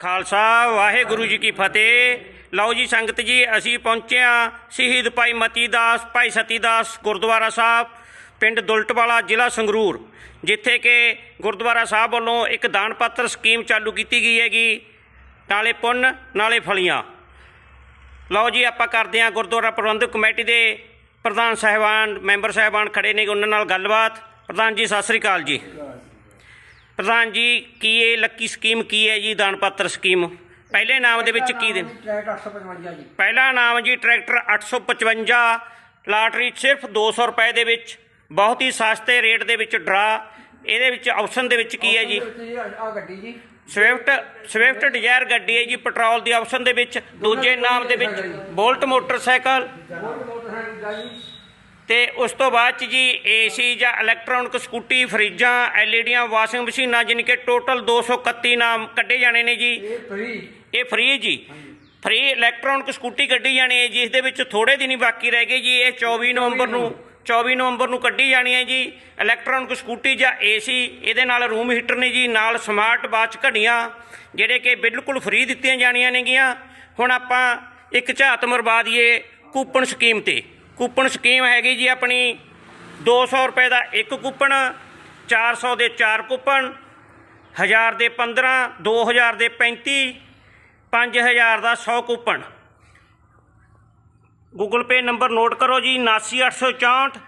ਖਾਲਸਾ, ਵਾਹਿਗੁਰੂ ਜੀ ਕੀ ਫਤਿਹ। ਲਓ ਜੀ ਸੰਗਤ ਜੀ, ਅਸੀਂ ਪਹੁੰਚੇ ਹਾਂ ਸ਼ਹੀਦ ਭਾਈ ਮਤੀ ਦਾਸ, ਭਾਈ ਸਤੀ ਦਾਸ ਗੁਰਦੁਆਰਾ ਸਾਹਿਬ, ਪਿੰਡ ਦੁਲਟਵਾਲਾ, ਜ਼ਿਲ੍ਹਾ ਸੰਗਰੂਰ, ਜਿੱਥੇ ਕਿ ਗੁਰਦੁਆਰਾ ਸਾਹਿਬ ਵੱਲੋਂ ਇੱਕ ਦਾਨ ਪਾਤਰ ਸਕੀਮ ਚਾਲੂ ਕੀਤੀ ਗਈ ਹੈਗੀ, ਨਾਲੇ ਪੁੰਨ, ਨਾਲੇ ਫਲੀਆਂ। ਲਓ ਜੀ, ਆਪਾਂ ਕਰਦੇ ਹਾਂ ਗੁਰਦੁਆਰਾ ਪ੍ਰਬੰਧਕ ਕਮੇਟੀ ਦੇ ਪ੍ਰਧਾਨ ਸਾਹਿਬਾਨ, ਮੈਂਬਰ ਸਾਹਿਬਾਨ ਖੜੇ ਨੇ, ਉਹਨਾਂ ਨਾਲ ਗੱਲਬਾਤ। ਪ੍ਰਧਾਨ ਜੀ, ਸਤਿ ਸ੍ਰੀ ਅਕਾਲ ਜੀ। ਪ੍ਰਧਾਨ ਜੀ ਕੀ ਇਹ ਲੱਕੀ ਸਕੀਮ ਕੀ ਹੈ ਜੀ ਦਾਨ ਪੱਤਰ ਸਕੀਮ ਪਹਿਲੇ ਨਾਮ ਦੇ ਵਿੱਚ ਕੀ ਦੇ? ਟਰੈਕਟ 855 ਜੀ। ਪਹਿਲਾ ਨਾਮ ਜੀ ਟਰੈਕਟਰ 855 ਲਾਟਰੀ ਸਿਰਫ 200 ਰੁਪਏ ਦੇ ਵਿੱਚ ਬਹੁਤ ਹੀ ਸਸਤੇ ਰੇਟ ਦੇ ਵਿੱਚ ਡਰਾ। ਇਹਦੇ ਵਿੱਚ ਆਪਸ਼ਨ ਦੇ ਵਿੱਚ ਕੀ ਹੈ ਜੀ? ਆ ਗੱਡੀ ਜੀ। ਸਵਿਫਟ ਸਵਿਫਟ ਡਿਜ਼ਾਇਰ ਗੱਡੀ ਹੈ ਜੀ ਪੈਟਰੋਲ ਦੀ ਆਪਸ਼ਨ ਦੇ ਵਿੱਚ। ਦੂਜੇ ਨਾਮ ਦੇ ਵਿੱਚ ਬੋਲਟ ਮੋਟਰਸਾਈਕਲ ਜੀ। ਤੇ ਉਸ ਤੋਂ ਬਾਅਦ ਚ ਜੀ ਏਸੀ ਜਾਂ ਇਲੈਕਟ੍ਰੋਨਿਕ ਸਕੂਟੀ ਫਰਿੱਜਾਂ ਐਲਈਡੀਆਂ ਵਾਸ਼ਿੰਗ ਮਸ਼ੀਨਾਂ ਜਾਣੀ ਕਿ ਟੋਟਲ 231 ਨਾਮ ਕੱਢੇ ਜਾਣੇ ਨੇ ਜੀ। ਇਹ ਫ੍ਰੀ ਇਹ ਫ੍ਰੀ ਜੀ। ਫ੍ਰੀ ਇਲੈਕਟ੍ਰੋਨਿਕ ਸਕੂਟੀ ਕੱਢੀ ਜਾਣੀ ਹੈ ਜਿਸ ਦੇ ਵਿੱਚ ਥੋੜੇ ਦਿਨ ਹੀ ਬਾਕੀ ਰਹਿ ਗਏ ਜੀ। ਇਹ 24 ਨਵੰਬਰ ਨੂੰ 24 ਨਵੰਬਰ ਨੂੰ ਕੱਢੀ ਜਾਣੀ ਹੈ ਜੀ। ਇਲੈਕਟ੍ਰੋਨਿਕ ਸਕੂਟੀ ਜਾਂ ਏਸੀ ਇਹਦੇ ਨਾਲ ਰੂਮ ਹੀਟਰ ਨੇ ਜੀ ਨਾਲ ਸਮਾਰਟ ਵਾਚ ਘੜੀਆਂ ਜਿਹੜੇ ਕਿ ਬਿਲਕੁਲ ਫ੍ਰੀ ਦਿੱਤੀਆਂ ਜਾਣੀਆਂ ਨੇਗੀਆਂ। ਹੁਣ ਆਪਾਂ ਇੱਕ ਝਾਤ ਮਰਵਾ ਦਈਏ ਕੂਪਨ ਸਕੀਮ ਤੇ। ਕੂਪਨ ਸਕੀਮ ਹੈਗੀ ਜੀ ਆਪਣੀ। 200 ਰੁਪਏ ਦਾ ਇੱਕ ਕੂਪਨ 400 ਦੇ 4 ਕੂਪਨ 1000 ਦੇ 15 2000 ਦੇ 35 5000 ਦਾ 100 coupon. Google Pay number note ਕਰੋ ਜੀ 79864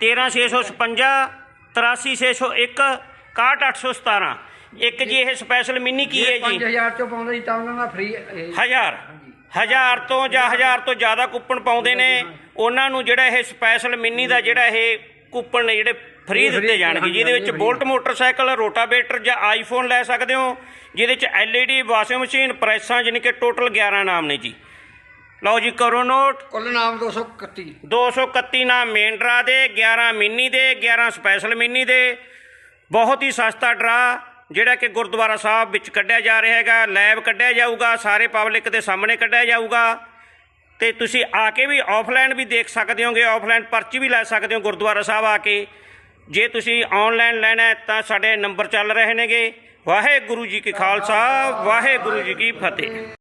13656 83601 61817 ਇੱਕ ਜੀ ਇਹ ਸਪੈਸ਼ਲ ਮਿੰਨੀ ਕੀ ਹੈ ਜੀ? 5000 ਚੋਂ ਪਾਉਂਦਾ ਜੀ ਤਾਂ ਉਹਨਾਂ ਦਾ ਫ੍ਰੀ ਹਜ਼ਾਰ। ਹਜ਼ਾਰ ਤੋਂ ਜਾਂ ਹਜ਼ਾਰ ਤੋਂ ਜ਼ਿਆਦਾ ਕੂਪਨ ਪਾਉਂਦੇ ਨੇ। ਉਹਨਾਂ ਨੂੰ ਜਿਹੜਾ ਇਹ ਸਪੈਸ਼ਲ ਮਿੰਨੀ ਦਾ ਜਿਹੜਾ ਇਹ ਕੂਪਨ ਨੇ ਜਿਹੜੇ ਫ੍ਰੀ ਦਿੱਤੇ ਜਾਣਗੇ ਜਿਹਦੇ ਵਿੱਚ ਬੋਲਟ ਮੋਟਰਸਾਈਕਲ ਰੋਟਾਵੇਟਰ ਜਾਂ ਆਈਫੋਨ ਲੈ ਸਕਦੇ ਹੋ ਜਿਹਦੇ ਚ ਐਲਈਡੀ ਵਾਸ਼ਿੰਗ ਮਸ਼ੀਨ ਪ੍ਰੈਸਾਂ ਜਾਣੀ ਕਿ ਟੋਟਲ 11 ਨਾਮ ਨੇ ਜੀ। ਲਓ ਜੀ ਕਰੋ ਨੋਟ ਕੁੱਲ ਨਾਮ 231 231 ਨਾਮ ਮੇਨ ਡਰਾ ਦੇ 11 ਮਿੰਨੀ ਦੇ 11 ਸਪੈਸ਼ਲ ਮਿੰਨੀ ਦੇ। ਬਹੁਤ ਹੀ ਸਸਤਾ ਡਰਾ ਜਿਹੜਾ ਕਿ ਗੁਰਦੁਆਰਾ ਸਾਹਿਬ ਵਿੱਚ ਕੱਢਿਆ ਜਾ ਰਿਹਾ ਹੈਗਾ ਲੈਬ ਕੱਢਿਆ ਜਾਊਗਾ, ਸਾਰੇ ਪਬਲਿਕ ਦੇ ਸਾਹਮਣੇ ਕੱਢਿਆ ਜਾਊਗਾ। ਤੇ ਤੁਸੀਂ ਆ ਕੇ ਵੀ ਆਫਲਾਈਨ ਵੀ ਦੇਖ ਸਕਦੇ ਹੋਗੇ, ਆਫਲਾਈਨ ਪਰਚੀ ਵੀ ਲੈ ਸਕਦੇ ਹੋ ਗੁਰਦੁਆਰਾ ਸਾਹਿਬ ਆ ਕੇ। ਜੇ ਤੁਸੀਂ ਆਨਲਾਈਨ ਲੈਣਾ ਤਾਂ ਸਾਡੇ ਨੰਬਰ ਚੱਲ ਰਹੇ ਨੇਗੇ। ਵਾਹਿਗੁਰੂ ਜੀ ਕੀ ਖਾਲਸਾ, ਵਾਹਿਗੁਰੂ ਜੀ ਕੀ ਫਤਿਹ।